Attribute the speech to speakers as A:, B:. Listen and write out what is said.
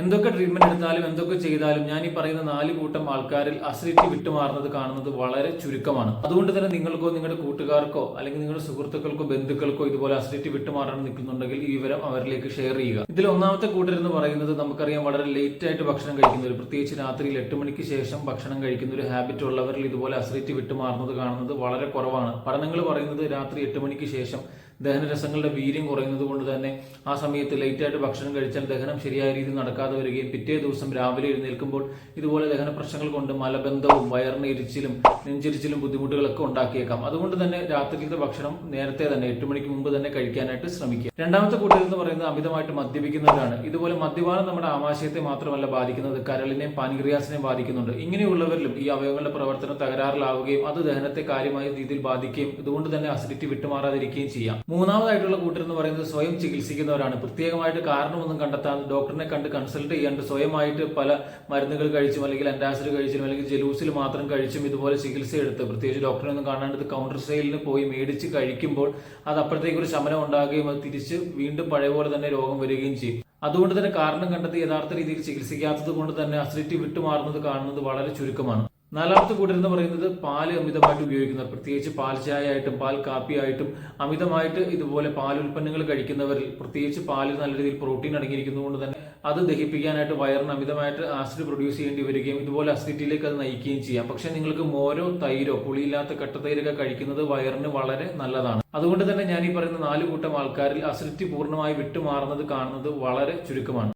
A: എന്തൊക്കെ ട്രീറ്റ്മെന്റ് എടുത്താലും എന്തൊക്കെ ചെയ്താലും ഞാൻ ഈ പറയുന്ന നാല് കൂട്ടം ആൾക്കാരിൽ അസിഡിറ്റി വിട്ടുമാറുന്നത് കാണുന്നത് വളരെ ചുരുക്കമാണ്. അതുകൊണ്ട് തന്നെ നിങ്ങൾക്കോ നിങ്ങളുടെ കൂട്ടുകാർക്കോ അല്ലെങ്കിൽ നിങ്ങളുടെ സുഹൃത്തുക്കൾക്കോ ബന്ധുക്കൾക്കോ ഇതുപോലെ അസിഡിറ്റി വിട്ടുമാറാൻ നിൽക്കുന്നുണ്ടെങ്കിൽ ഈ വിവരം അവരിലേക്ക് ഷെയർ ചെയ്യുക. ഇതിൽ ഒന്നാമത്തെ കൂട്ടർ എന്ന് പറയുന്നത് നമുക്കറിയാം വളരെ ലേറ്റ് ആയിട്ട് ഭക്ഷണം കഴിക്കുന്നവർ പ്രത്യേകിച്ച് രാത്രിയിൽ എട്ട് മണിക്ക് ശേഷം ഭക്ഷണം കഴിക്കുന്ന ഒരു ഹാബിറ്റ് ഉള്ളവരിൽ ഇതുപോലെ അസിഡിറ്റി വിട്ടുമാറുന്നത് കാണുന്നത് വളരെ കുറവാണ്. പഠനങ്ങൾ പറയുന്നത് രാത്രി എട്ട് മണിക്ക് ശേഷം ദഹനരസങ്ങളുടെ വീര്യം കുറയുന്നത് കൊണ്ട് തന്നെ ആ സമയത്ത് ലേറ്റ് ആയിട്ട് ഭക്ഷണം കഴിച്ചാൽ ദഹനം ശരിയായ രീതിയിൽ നടക്കാതെ വരികയും പിറ്റേ ദിവസം രാവിലെ എഴുന്നേൽക്കുമ്പോൾ ഇതുപോലെ ദഹന പ്രശ്നങ്ങൾ കൊണ്ട് മലബന്ധവും വയറിന് എരിച്ചിലും നെഞ്ചിരിച്ചിലും ബുദ്ധിമുട്ടുകളൊക്കെ ഉണ്ടാക്കിയേക്കാം. അതുകൊണ്ട് തന്നെ രാത്രിയിലത്തെ ഭക്ഷണം നേരത്തെ തന്നെ എട്ട് മണിക്ക് മുമ്പ് തന്നെ കഴിക്കാനായിട്ട് ശ്രമിക്കുക. രണ്ടാമത്തെ കൂട്ടർ എന്ന് പറയുന്നത് അമിതമായിട്ട് മദ്യപിക്കുന്നവരാണ്. ഇതുപോലെ മദ്യപാനം നമ്മുടെ ആമാശയത്തെ മാത്രമല്ല ബാധിക്കുന്നത് കരളിനെയും പാൻക്രിയാസിനെയും ബാധിക്കുന്നുണ്ട്. ഇങ്ങനെയുള്ളവരിലും ഈ അവയവങ്ങളുടെ പ്രവർത്തനം തകരാറിലാവുകയും അത് ദഹനത്തെ കാര്യമായ രീതിയിൽ ബാധിക്കുകയും ഇതുകൊണ്ട് തന്നെ അസിഡിറ്റി വിട്ടുമാറാതിരിക്കുകയും ചെയ്യാം. മൂന്നാമതായിട്ടുള്ള കൂട്ടർ എന്ന് പറയുന്നത് സ്വയം ചികിത്സിക്കുന്നവരാണ്. പ്രത്യേകമായിട്ട് കാരണമൊന്നും കണ്ടെത്താതെ ഡോക്ടറിനെ കണ്ട് കൺസൾട്ട് ചെയ്യാണ്ട് സ്വയമായിട്ട് പല മരുന്നുകൾ കഴിച്ചും അല്ലെങ്കിൽ അന്റാസിഡ് കഴിച്ചും അല്ലെങ്കിൽ ജലൂസിൽ മാത്രം കഴിച്ചും ഇതുപോലെ ചികിത്സ എടുത്ത് പ്രത്യേകിച്ച് ഡോക്ടറെ ഒന്നും കാണാണ്ട് കൗണ്ടർ സെയിലിന് പോയി മേടിച്ച് കഴിക്കുമ്പോൾ അത് അപ്പോഴത്തേക്ക് ഒരു ശമനം ഉണ്ടാകുകയും അത് തിരിച്ച് വീണ്ടും പഴയ പോലെ തന്നെ രോഗം വരികയും ചെയ്യും. അതുകൊണ്ട് തന്നെ കാരണം കണ്ടെത്തി യഥാർത്ഥ രീതിയിൽ ചികിത്സിക്കാത്തത് കൊണ്ട് തന്നെ അസിഡിറ്റി വിട്ടുമാറുന്നത് കാണുന്നത് വളരെ ചുരുക്കമാണ്. നാലാമത്തെ കൂട്ടർ എന്ന് പറയുന്നത് പാൽ അമിതമായിട്ട് ഉപയോഗിക്കുന്നവർ പ്രത്യേകിച്ച് പാൽ ചായ ആയിട്ടും പാൽ കാപ്പി ആയിട്ടും അമിതമായിട്ട് ഇതുപോലെ പാൽ ഉൽപ്പന്നങ്ങൾ കഴിക്കുന്നവരിൽ പ്രത്യേകിച്ച് പാലിൽ നല്ല രീതിയിൽ പ്രോട്ടീൻ അടങ്ങിയിരിക്കുന്നതുകൊണ്ട് തന്നെ അത് ദഹിപ്പിക്കാനായിട്ട് വയറിന് അമിതമായിട്ട് ആസിഡ് പ്രൊഡ്യൂസ് ചെയ്യേണ്ടി വരികയും ഇതുപോലെ അസിഡിറ്റിയിലേക്ക് അത് നയിക്കുകയും ചെയ്യാം. പക്ഷെ നിങ്ങൾക്ക് മോരോ തൈരോ പുളിയില്ലാത്ത കട്ടത്തൈരൊക്കെ കഴിക്കുന്നത് വയറിന് വളരെ നല്ലതാണ്. അതുകൊണ്ട് തന്നെ ഞാൻ ഈ പറയുന്ന നാല് കൂട്ടം ആൾക്കാരിൽ അസിഡിറ്റി പൂർണമായി വിട്ടുമാറുന്നത് കാണുന്നത് വളരെ ചുരുക്കമാണ്.